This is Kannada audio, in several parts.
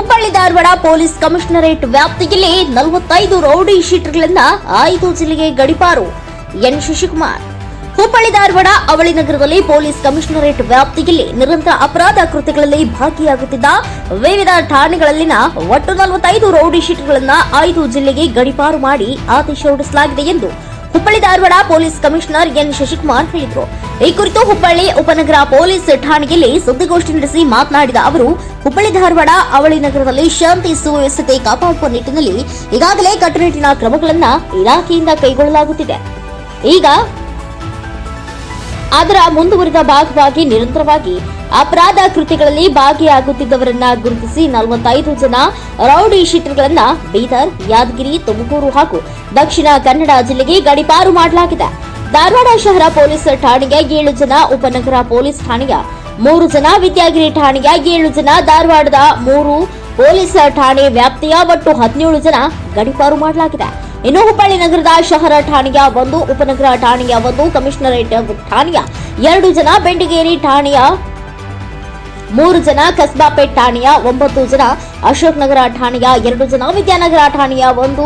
ಹುಬ್ಬಳ್ಳಿ ಧಾರವಾಡ ಪೊಲೀಸ್ ಕಮಿಷನರೇಟ್ ವ್ಯಾಪ್ತಿಯಲ್ಲಿ ನಲವತ್ತೈದು ರೌಡಿ ಶೀಟ್ಗಳನ್ನ ಐದು ಜಿಲ್ಲೆಗೆ ಗಡಿಪಾರು. ಎನ್. ಶಶಿಕುಮಾರ್. ಹುಬ್ಬಳ್ಳಿ ಧಾರವಾಡ ಅವಳಿ ನಗರದಲ್ಲಿ ಪೊಲೀಸ್ ಕಮಿಷನರೇಟ್ ವ್ಯಾಪ್ತಿಯಲ್ಲಿ ನಿರಂತರ ಅಪರಾಧ ಕೃತ್ಯಗಳಲ್ಲಿ ಭಾಗಿಯಾಗುತ್ತಿದ್ದ ವಿವಿಧ ಠಾಣೆಗಳಲ್ಲಿನ ಒಟ್ಟು ನಲವತ್ತೈದು ರೌಡಿ ಶೀಟರ್ಗಳನ್ನ ಐದು ಜಿಲ್ಲೆಗೆ ಗಡಿಪಾರು ಮಾಡಿ ಆದೇಶ ಹೊರಡಿಸಲಾಗಿದೆ ಎಂದು Hubballi Dharwad police commissioner N Shashikumar ಹೇಳಿದರು. ಈ ಕುರಿತು ಹುಬ್ಬಳ್ಳಿ ಉಪನಗರ ಪೊಲೀಸ್ ಠಾಣೆಯಲ್ಲಿ ಸುದ್ದಿಗೋಷ್ಠಿ ನಡೆಸಿ ಮಾತನಾಡಿದ ಅವರು, ಹುಬ್ಬಳ್ಳಿ ಧಾರವಾಡ ಅವಳಿ ನಗರದಲ್ಲಿ ಶಾಂತಿ ಸುವ್ಯವಸ್ಥೆ ಕಾಪಾಡುವ ನಿಟ್ಟಿನಲ್ಲಿ ಈಗಾಗಲೇ ಕಟ್ಟುನಿಟ್ಟಿನ ಕ್ರಮಗಳನ್ನು ಇಲಾಖೆಯಿಂದ ಕೈಗೊಳ್ಳಲಾಗುತ್ತಿದೆ. ಈಗ ಅದರ ಮುಂದುವರಿದ ಭಾಗವಾಗಿ ನಿರಂತರವಾಗಿ ಅಪರಾಧ ಕೃತ್ಯಗಳಲ್ಲಿ ಭಾಗಿಯಾಗುತ್ತಿದ್ದವರನ್ನ ಗುರುತಿಸಿ ನಲವತ್ತೈದು ಜನ ರೌಡಿ ಶೀಟರ್ಗಳನ್ನ ಬೀದರ್, ಯಾದಗಿರಿ, ತುಮಕೂರು ಹಾಗೂ ದಕ್ಷಿಣ ಕನ್ನಡ ಜಿಲ್ಲೆಗೆ ಗಡಿಪಾರು ಮಾಡಲಾಗಿದೆ. ಧಾರವಾಡ ಶಹರ ಪೊಲೀಸ್ ಠಾಣೆಗೆ ಏಳು ಜನ, ಉಪನಗರ ಪೊಲೀಸ್ ಠಾಣೆಯ ಮೂರು ಜನ ವಿದ್ಯಾಗಿರಿ ಠಾಣೆಯ ಏಳು ಜನ, ಧಾರವಾಡದ ಮೂರು ಪೊಲೀಸ್ ಠಾಣೆ ವ್ಯಾಪ್ತಿಯ ಒಟ್ಟು ಹದಿನೇಳು ಜನ ಗಡಿಪಾರು ಮಾಡಲಾಗಿದೆ. ಇನ್ನು ಹುಬ್ಬಳ್ಳಿ ನಗರದ ಶಹರ ಠಾಣೆಯ ಒಂದು, ಉಪನಗರ ಠಾಣೆಯ ಒಂದು, ಕಮಿಷನರೇಟ್ ಠಾಣೆಯ ಎರಡು ಜನ, ಬೆಂಡಿಗೇರಿ ಠಾಣೆಯ ಮೂರು ಜನ, ಕಸ್ಬಾಪೇಟ್ ಠಾಣೆಯ ಒಂಬತ್ತು ಜನ, ಅಶೋಕ್ ನಗರ ಠಾಣೆಯ ಎರಡು ಜನ, ವಿದ್ಯಾನಗರ ಠಾಣೆಯ ಒಂದು,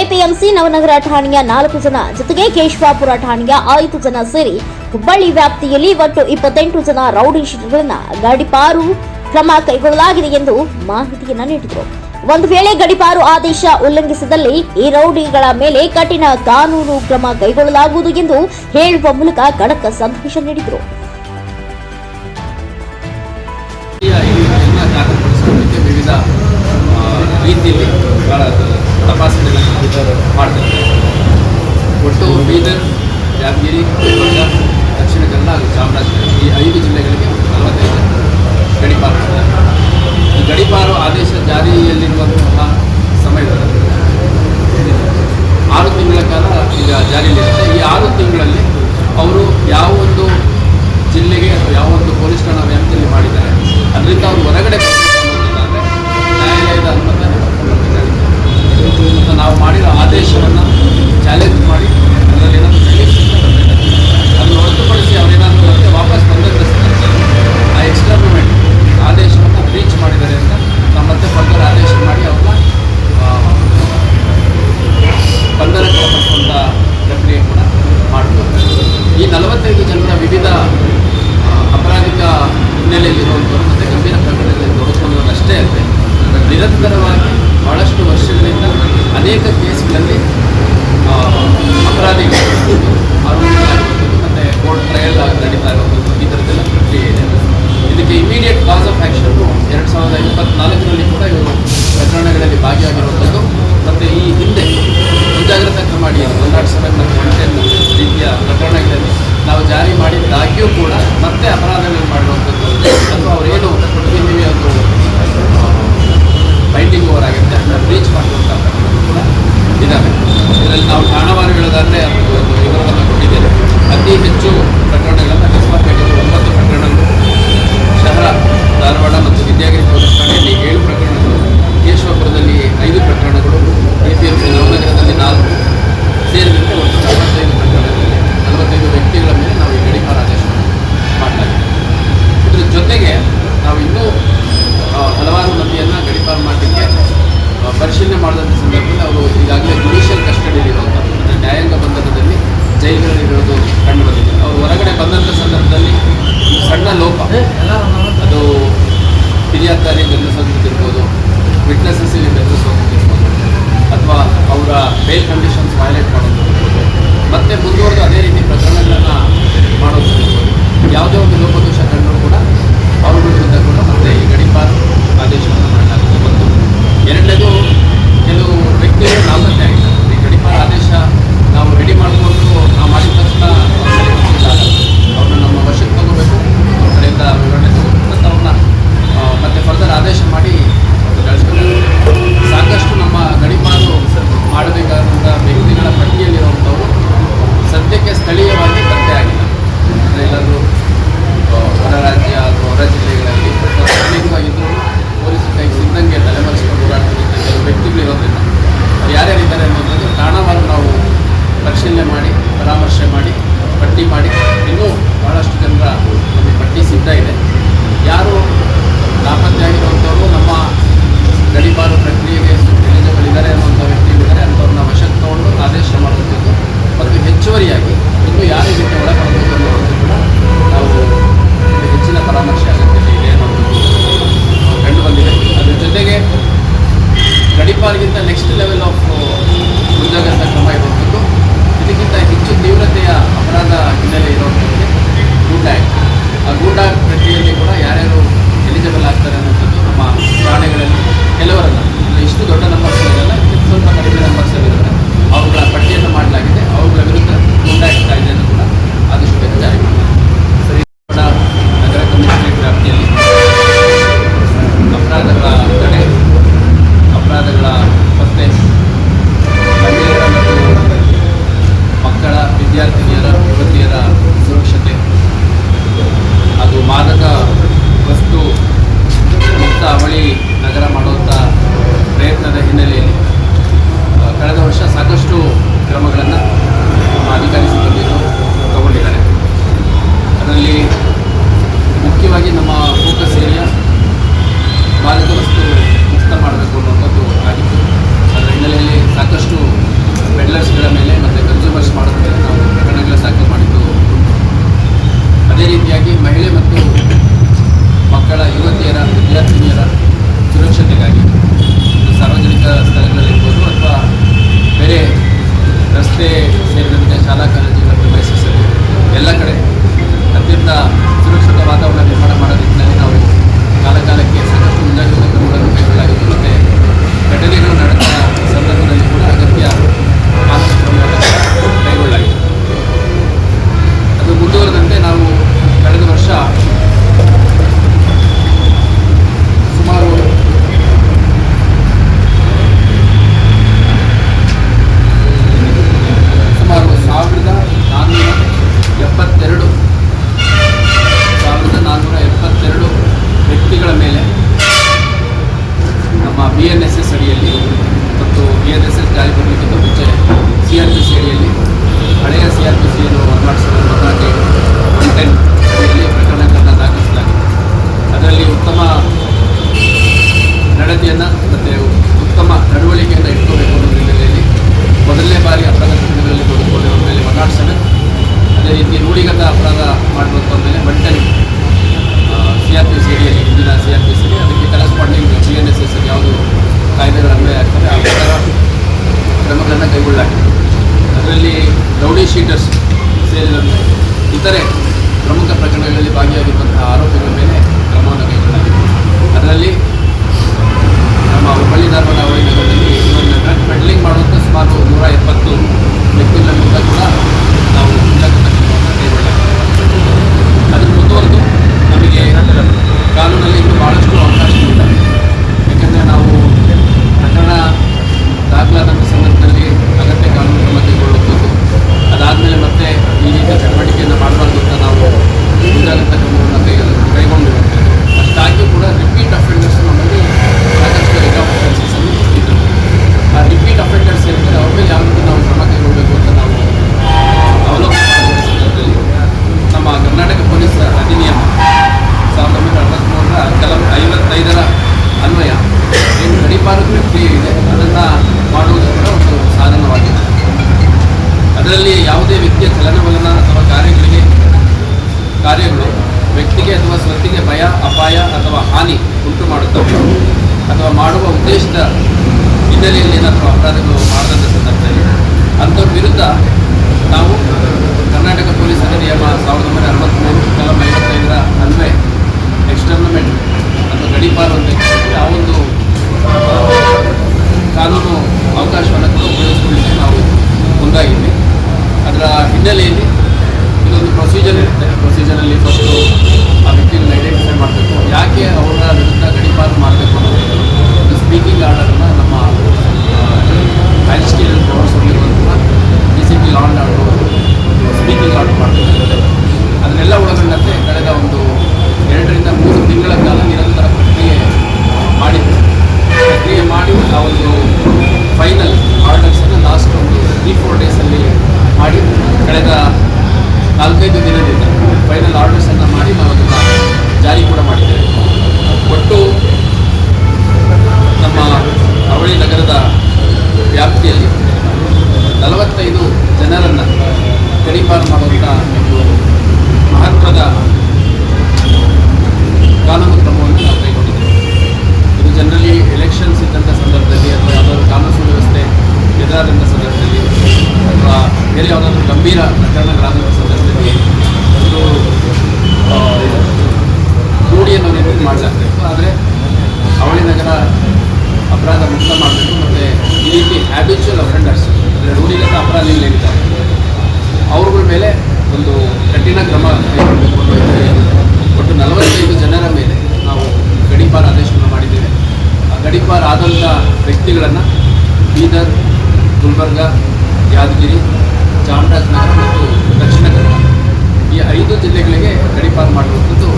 ಎಪಿಎಂಸಿ ನವನಗರ ಠಾಣೆಯ ನಾಲ್ಕು ಜನ, ಜೊತೆಗೆ ಕೇಶವಾಪುರ ಠಾಣೆಯ ಐದು ಜನ ಸೇರಿ ಹುಬ್ಬಳ್ಳಿ ವ್ಯಾಪ್ತಿಯಲ್ಲಿ ಒಟ್ಟು ಇಪ್ಪತ್ತೆಂಟು ಜನ ರೌಡಿ ಶೀಟರ್ಗಳನ್ನ ಗಡಿಪಾರು ಕ್ರಮ ಕೈಗೊಳ್ಳಲಾಗಿದೆ ಎಂದು ಮಾಹಿತಿಯನ್ನು ನೀಡಿದರು. ಒಂದು ವೇಳೆ ಗಡಿಪಾರು ಆದೇಶ ಉಲ್ಲಂಘಿಸಿದಲ್ಲಿ ಈ ರೌಡಿಗಳ ಮೇಲೆ ಕಠಿಣ ಕಾನೂನು ಕ್ರಮ ಕೈಗೊಳ್ಳಲಾಗುವುದು ಎಂದು ಹೇಳುವ ಮೂಲಕ ಖಡಕ್ ಸಂದೇಶ ನೀಡಿದರು. ವಿವಿಧ ರೀತಿಯಲ್ಲಿ ಭಾಳ ತಪಾಸಣೆಗಳನ್ನು ಮಾಡ್ತಾರೆ ಒಟ್ಟು ಬೀದರ್, ಯಾದಗಿರಿ, ದಕ್ಷಿಣ ಕನ್ನಡ ಹಾಗೂ ಚಾಮರಾಜನಗರ ಈ ಐದು ಜಿಲ್ಲೆಗಳಿಗೆ ನಲವತ್ತೈದು ಗಡಿಪಾರು ಗಡಿಪಾರು ಆದೇಶ ಜಾರಿಯಲ್ಲಿರುವಂತಹ ಸಮಯದಲ್ಲಿ ಆರು ತಿಂಗಳ ಕಾಲ ಈಗ ಜಾರಿಯಲ್ಲಿರುತ್ತೆ. ಈ ಆರು ತಿಂಗಳಲ್ಲಿ ಅವರು ಯಾವ ಒಂದು ಜಿಲ್ಲೆಗೆ ಅಥವಾ ಯಾವ ಒಂದು ಪೊಲೀಸ್ ಠಾಣಾ ವ್ಯಾಪ್ತಿಯಲ್ಲಿ ಮಾಡಿದ್ದಾರೆ ಅದರಿಂದ ಅವರು ಹೊರಗಡೆ ಬರ್ಬೇಕನ್ನೋದಾದ್ರೆ ನ್ಯಾಯಾಲಯದ ಅನುಮತಿಯನ್ನು ಪಡ್ಕೊಳ್ಬೇಕಾಗುತ್ತೆ ಮತ್ತು ನಾವು ಮಾಡಿರೋ ಆದೇಶವನ್ನು ಚಾಲೆಂಜ್ ಮಾಡಿ ಅದರಲ್ಲಿ ಏನಾದರೂ ಕಂಡೀಷನ್ ಬರಬೇಕಾಗುತ್ತೆ ಅದನ್ನು ಹೊರತುಪಡಿಸಿ ಅವರೇನಾದರೂ ಮತ್ತೆ ವಾಪಸ್ ಬಂದಂಥ ಸಂದರ್ಭದಲ್ಲಿ ಆ ಎಕ್ಸ್ಟ್ರಾ ಪೇಮೆಂಟ್ ಆದೇಶವನ್ನು ರೀಚ್ ಮಾಡಿದ್ದಾರೆ ಅಂತ ನಾವು ಮತ್ತೆ ಫರ್ದರ್ ಆದೇಶ ಮಾಡಿ ಅವ್ರನ್ನ ಆ, ಒಳಪಡಿಸುವಂಥ ಪ್ರಕ್ರಿಯೆ ಕೂಡ ಮಾಡಬಹುದು ಈ ನಲವತ್ತೈದು ಜನರ ವಿವಿಧ ಅಪರಾಧಿಕ ಹಿನ್ನೆಲೆಯಲ್ಲಿರುವಂಥವ್ರು ಮತ್ತು ಗಂಭೀರ ಪ್ರಕರಣದಲ್ಲಿ ತೊಡಗಿಕೊಳ್ಳುವುದಷ್ಟೇ ಅಲ್ಲದೆ, ನಿರಂತರವಾಗಿ ಬಹಳಷ್ಟು ವರ್ಷಗಳಿಂದ ಅನೇಕ ಕೇಸ್ಗಳಲ್ಲಿ ಅಪರಾಧಿಗಳು ಮತ್ತು ಕೋರ್ಟ್ ಟ್ರಯಲ್ ನಡೀತಾ ಇರುವಂಥದ್ದು ಈ ಥರದ್ದೆಲ್ಲ ಪ್ರಕ್ರಿಯೆ ಇದೆ. ಇದಕ್ಕೆ ಇಮಿಡಿಯೇಟ್ ಕಾಸ್ ಆಫ್ ಆ್ಯಕ್ಷನ್ನು ಎರಡು ಸಾವಿರದ ಇಪ್ಪತ್ತ್ನಾಲ್ಕರಲ್ಲಿ ಕೂಡ ಇವರು ಪ್ರಕರಣಗಳಲ್ಲಿ ಭಾಗಿಯಾಗಿರುವಂಥದ್ದು ಮತ್ತು ಈ ಹಿಂದೆ ಮುಂಜಾಗ್ರತಾ ಕ್ರಮ ಅಡಿ ಒನ್ ಸಭೆ ಮತ್ತು ರೀತಿಯ ಪ್ರಕರಣಗಳಲ್ಲಿ ನಾವು ಜಾರಿ ಮಾಡಿದ್ದಾಗಿಯೂ ಕೂಡ ಮತ್ತೆ ಅಪರಾಧಗಳನ್ನು ಮಾಡುವಂಥದ್ದು ಅಥವಾ ಅವರೇನು ಕೊಡುಗೆ ಒಂದು ಬೈಂಡಿಂಗ್ ಓವರ್ ಆಗಿರುತ್ತೆ ಅದನ್ನು ರೀಚ್ ಮಾಡುವಂಥ ಪ್ರಕರಣಗಳು ಕೂಡ ಇದ್ದಾವೆ ಇದರಲ್ಲಿ ನಾವು ಠಾಣವಾರು ಹೇಳೋದಾದರೆ ಅದು ಒಂದು ವಿವರವನ್ನು ಕೊಟ್ಟಿದ್ದೇವೆ. ಅತಿ ಹೆಚ್ಚು ಪ್ರಕರಣಗಳನ್ನು ಕಸ್ಬಾಪೇಟೆಯಲ್ಲಿ ಒಂಬತ್ತು ಪ್ರಕರಣಗಳು, ಶಹರ, ಧಾರವಾಡ ಮತ್ತು ವಿದ್ಯಾಗಿರಿ ಪೊಲೀಸ್ ಠಾಣೆಯಲ್ಲಿ ಏಳು ಪ್ರಕರಣಗಳು, ಕೇಶವಪುರದಲ್ಲಿ ಐದು ಪ್ರಕರಣಗಳು ಎ ಪಿ ಎಂ ನಾಲ್ಕು ಸೇರಿದಂತೆ ಒಂದು ನಲವತ್ತೈದು ಪ್ರಕರಣಗಳಲ್ಲಿ ನಲವತ್ತೈದು ವ್ಯಕ್ತಿಗಳ ಮೇಲೆ ನಾವು ಈ ಗಡಿಪಾರ ಆದೇಶವನ್ನು ಮಾಡಲಾಗಿದೆ ಇದ್ರ ಜೊತೆಗೆ ನಾವು ಇನ್ನೂ ಮತ್ತೆ ಮುಂದುವರೆದು ಅದೇ ರೀತಿ ಪ್ರಕರಣಗಳನ್ನು ಮಾಡೋದು. ಯಾವುದೇ ಒಂದು ಲೋಪದೋಷ ಕಂಡು ಕೂಡ ಅವರು ವಿರುದ್ಧ ಕೂಡ ಮತ್ತೆ ಈ ಗಡಿಪಾರು ಆದೇಶವನ್ನು ಮಾಡಲಾಗುತ್ತೆ ಒಂದು ಎರಡನೇದು ಕೆಲವು ವ್ಯಕ್ತಿಗಳು ನಾಲ್ಕನೇ ಆಗಿದ್ದಾರೆ ಈ ಗಡಿಪಾರು ಆದೇಶ ನಾವು ರೆಡಿ ಮಾಡಿಕೊಂಡು ಪರಾಮರ್ಶೆ ಮಾಡಿ, ಪಟ್ಟಿ ಮಾಡಿ. ಇನ್ನೂ ಭಾಳಷ್ಟು ಜನರ ನಮಗೆ ಪಟ್ಟಿ ಸಿಗ್ತಾ ಇದೆ. ಯಾರು ನಾಪತ್ತೆ ಆಗಿರುವಂಥವ್ರು ನಮ್ಮ ಗಡಿಪಾರು ಪ್ರಕ್ರಿಯೆಗೆ ಎಲಿಜಿಬಲ್ ಇದ್ದಾರೆ ಅನ್ನುವಂಥ ಇದ್ದಾರೆ. ಅಂಥವ್ರನ್ನ ವಶಕ್ಕೆ ತಗೊಂಡು ಆದೇಶ ಮಾಡಬೇಕು ಮತ್ತು ಹೆಚ್ಚುವರಿಯಾಗಿ ಇನ್ನು ಯಾರು ಇದಕ್ಕೆ ಒಳಗಾಗಬೇಕು ಅನ್ನೋದು ಕೂಡ ನಾವು ಹೆಚ್ಚಿನ ಪರಾಮರ್ಶೆ ಆಗುತ್ತೆ. ಭಾಗಿಯಾಗಿರುವಂತಹ ಆರೋಪಿಗಳ ಮೇಲೆ ಕ್ರಮವನ್ನು ಕೈಗೊಳ್ಳಲಾಗಿದೆ ಅದರಲ್ಲಿ ನಮ್ಮ ಹುಬ್ಬಳ್ಳಿ ಧಾರವಾಡ ಅವಳಿ ನಗರದಲ್ಲಿ ಡ್ರಗ್ ಪೆಡ್ಲಿಂಗ್ ಮಾಡುವಂಥ ಸುಮಾರು ನೂರ ಎಪ್ಪತ್ತು ವ್ಯಕ್ತಿಗಳ ವಿರುದ್ಧ ಕೂಡ ನಾವು ಮುಂಜಾಗ್ರತಾ ಕ್ರಮವನ್ನು ಕೈಗೊಳ್ಳಲಾಗಿದೆ ಅದರ ಮುಂದುವರೆದು ನಮಗೆ ಕಾನೂನಲ್ಲಿ ಇನ್ನೂ ಭಾಳಷ್ಟು ಅವಕಾಶಗಳಿದ್ದಾವೆ ಯಾಕೆಂದರೆ ನಾವು ಪ್ರಕರಣ ದಾಖಲಾದಂಥ ಸಂದರ್ಭದಲ್ಲಿ ಅಗತ್ಯ ಕಾನೂನು ಕ್ರಮ ಕೈಗೊಳ್ಳುವುದು ಅದಾದಮೇಲೆ ಮತ್ತೆ ಈ ರೀತಿಯ ಚಟುವಟಿಕೆಯನ್ನು ಮಾಡಬಾರ್ದು ಅಂತ ನಾವು ಮುಂಜಾಗ್ರತಾ ಕ್ರಮವನ್ನು ಕೈ ಕೈಗೊಂಡಿರುವಂಥದ್ದು ಅಷ್ಟಾಗಿಯೂ ಕೂಡ ರಿಪೀಟ್ ಅಫೆಂಡರ್ಸ್ ನಮ್ಮಲ್ಲಿ ಸಾಕಷ್ಟು ರೇಟ್ ಆಫ್ ಅಫೆನ್ಸಸನ್ನು ಇದ್ದು ಆ ರಿಪೀಟ್ ಅಫೆಂಡರ್ಸ್ ಏನಿದೆ ಅವ್ರ ಮೇಲೆ ಯಾವ ರೀತಿ ನಾವು ಕ್ರಮ ಕೈಗೊಳ್ಳಬೇಕು ಅಂತ ನಾವು ಅವಲೋಕನ ಮಾಡಿದ ಸಂದರ್ಭದಲ್ಲಿ ನಮ್ಮ ಕರ್ನಾಟಕ ಪೊಲೀಸ್ ಅಧಿನಿಯಮ. ಸಾವಿರದ ಒಂಬೈನೂರ ಅರವತ್ತ್ಮೂರರ ಕೆಲವು ಐವತ್ತೈದರ ಅನ್ವಯ. ಏನು ಗಡಿಪಾರು ಪ್ರಕ್ರಿಯೆ ಇದೆ, ಅದನ್ನು ಮಾಡುವುದು ಕೂಡ ಒಂದು ಸಾಧನವಾಗಿದೆ. ಅದರಲ್ಲಿ ಯಾವುದೇ ವ್ಯಕ್ತಿಯ ಚಲನವಲನ ಅಥವಾ ಕಾರ್ಯಗಳಿಗೆ ಕಾರ್ಯಗಳು ವ್ಯಕ್ತಿಗೆ ಅಥವಾ ಸ್ವತ್ತಿಗೆ ಭಯ, ಅಪಾಯ ಅಥವಾ ಹಾನಿ ಉಂಟು ಮಾಡುತ್ತವೆ. ಅಥವಾ ಮಾಡುವ ಉದ್ದೇಶದ ಹಿನ್ನೆಲೆಯಲ್ಲಿ ಏನಾದರೂ ಅಪರಾಧಗಳು ಮಾಡದಂಥ ಸಂದರ್ಭದಲ್ಲಿ ಅಂಥವ್ರ ವಿರುದ್ಧ ನಾವು ಕರ್ನಾಟಕ ಪೊಲೀಸ್ ಅಧಿನಿಯಮ ಸಾವಿರದ ಒಂಬೈನೂರ ಅರವತ್ತ್ಮೂರು ಕಲಂ ಐವತ್ತೈದರ ಅನ್ವಯ ಎಕ್ಸ್ಟರ್ನಮೆಂಟ್ ಅಥವಾ ಗಡಿಪಾರು ಅಂತ ಆ ಒಂದು ಕಾನೂನು ಅವಕಾಶವನ್ನು ಕೂಡ ಉಪಯೋಗಿಸ್ಕೊಳ್ಳಿಕ್ಕೆ ನಾವು ಮುಂದಾಗಿದ್ವಿ. ಅದರ ಹಿನ್ನೆಲೆಯಲ್ಲಿ ಇದೊಂದು ಪ್ರೊಸೀಜರ್ ಇರುತ್ತೆ. ಪ್ರೊಸೀಜರಲ್ಲಿ ಫಸ್ಟು ಆ ವ್ಯಕ್ತಿಯನ್ನು ಐಡೆಂಟಿಫೈ ಮಾಡಬೇಕು. ಯಾಕೆ ಅವರ ವಿರುದ್ಧ ಗಡಿಪಾರು ಮಾಡಬೇಕು ಅನ್ನೋದು? ಸ್ಪೀಕಿಂಗ್ ಆರ್ಡರನ್ನು ನಮ್ಮ ಮ್ಯಾಜಿಸ್ಟ್ರೇಟ್ ಹೊಂದಿರುವಂತಹ D C P law and order speaking order ಮಾಡಬೇಕಾಗುತ್ತೆ ಅದನ್ನೆಲ್ಲ ಒಳಗೊಂಡಂತೆ ಕಳೆದ ಒಂದು ಎರಡರಿಂದ ಮೂರು ತಿಂಗಳ ಕಾಲ ನಿರಂತರ ಪ್ರಕ್ರಿಯೆ ಮಾಡಿದ್ದೆ ಪ್ರಕ್ರಿಯೆ ಮಾಡಿ ಆ ಒಂದು ಫೈನಲ್ ಆರ್ಡರ್ಸನ್ನು ಲಾಸ್ಟ್ ಒಂದು ತ್ರೀ ಫೋರ್ ಡೇಸಲ್ಲಿ ಮಾಡಿ ಕಳೆದ ನಾಲ್ಕೈದು ದಿನದಿಂದ ಫೈನಲ್ ಆರ್ಡರ್ಸನ್ನು ಮಾಡಿ ನಾವು ಅದನ್ನು ಜಾರಿ ಕೂಡ ಮಾಡಿದ್ದೇವೆ ಒಟ್ಟು ನಮ್ಮ ಅವಳಿ ನಗರದ ವ್ಯಾಪ್ತಿಯಲ್ಲಿ ನಲವತ್ತೈದು ಜನರನ್ನು ಗಡೀಪಾರು ಮಾಡುವಂಥ ಒಂದು ಮಹತ್ವದ ಕಾನೂನು ಕ್ರಮವನ್ನು ನಾವು ಕೈಗೊಂಡಿದ್ದೇವೆ ಇದು ಜನರಲಿ ಎಲೆಕ್ಷನ್ಸ್ ಇದ್ದಂಥ ಸಂದರ್ಭದಲ್ಲಿ ಅಥವಾ ಯಾವುದಾದ್ರು ಕಾನೂನು ಸುವ್ಯವಸ್ಥೆ ಎದುರಾದಂಥ ಸಂದರ್ಭದಲ್ಲಿ ಅಥವಾ ಬೇರೆ ಯಾವುದಾದ್ರೂ ಗಂಭೀರ ಪ್ರಕರಣಗಳಾದಂಥ ಸಂದರ್ಭದಲ್ಲಿ ಒಂದು ಆ, ರೂಢಿಯನ್ನು ನಿರ್ಮಿತಿ ಮಾಡಲಾಗ್ತಾಯಿತ್ತು ಆದರೆ ಅವಳಿ ನಗರ ಅಪರಾಧ ಮುಕ್ತ ಮಾಡಬೇಕು ಮತ್ತು ಈ ಹ್ಯಾಬಿಚುವಲ್ ಅಫೆಂಡರ್ಸ್ ಅಂದರೆ ರೂಢಿಗತ ಇರ್ತಾರೆ. ಅವ್ರಗಳ ಮೇಲೆ ಒಂದು ಕಠಿಣ ಕ್ರಮ ಒಟ್ಟು ನಲವತ್ತೈದು ಜನರ ಮೇಲೆ ನಾವು ಗಡಿಪಾರ ಆದೇಶವನ್ನು ಮಾಡಿದ್ದೇವೆ. ಆ ಗಡಿಪಾರ ಆದಂಥ ವ್ಯಕ್ತಿಗಳನ್ನು ಬೀದರ್, ಗುಲ್ಬರ್ಗ, ಯಾದಗಿರಿ, ಚಾಮರಾಜನಗರ ಮತ್ತು ದಕ್ಷಿಣ ಕನ್ನಡ ಈ ಐದು ಜಿಲ್ಲೆಗಳಿಗೆ ಗಡಿಪಾರ ಮಾಡುವಂಥದ್ದು